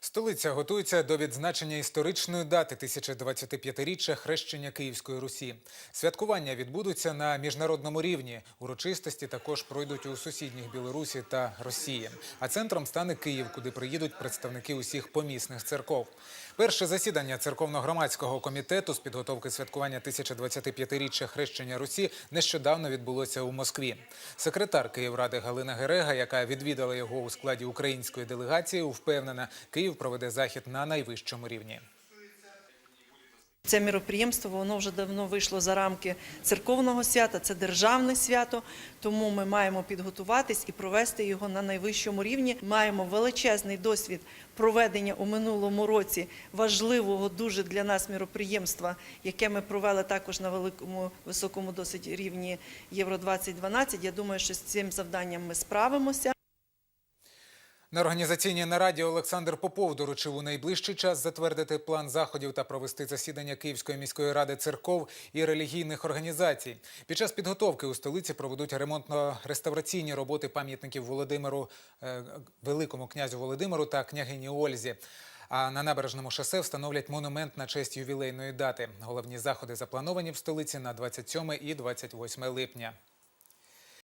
Столиця готується до відзначення історичної дати 1025-річчя хрещення Київської Русі. Святкування відбудуться на міжнародному рівні. Урочистості також пройдуть у сусідніх Білорусі та Росії. А центром стане Київ, куди приїдуть представники усіх помісних церков. Перше засідання церковно-громадського комітету з підготовки святкування 1025-річчя хрещення Русі нещодавно відбулося у Москві. Секретар Київради Галина Герега, яка відвідала його у складі української делегації, впевнена, Київ проведе захід на найвищому рівні. Це міроприємство воно вже давно вийшло за рамки церковного свята, це державне свято. Тому ми маємо підготуватись і провести його на найвищому рівні. Маємо величезний досвід проведення у минулому році важливого дуже для нас міроприємства, яке ми провели також на великому високому досить рівні Євро 2012 Я думаю, що з цим завданням ми справимося. На організаційній нараді Олександр Попов доручив у найближчий час затвердити план заходів та провести засідання Київської міської ради церков і релігійних організацій. Під час підготовки у столиці проведуть ремонтно-реставраційні роботи пам'ятників Володимиру е, Великому князю Володимиру та княгині Ользі. А на набережному шосе встановлять монумент на честь ювілейної дати. Головні заходи заплановані в столиці на 27 і 28 липня.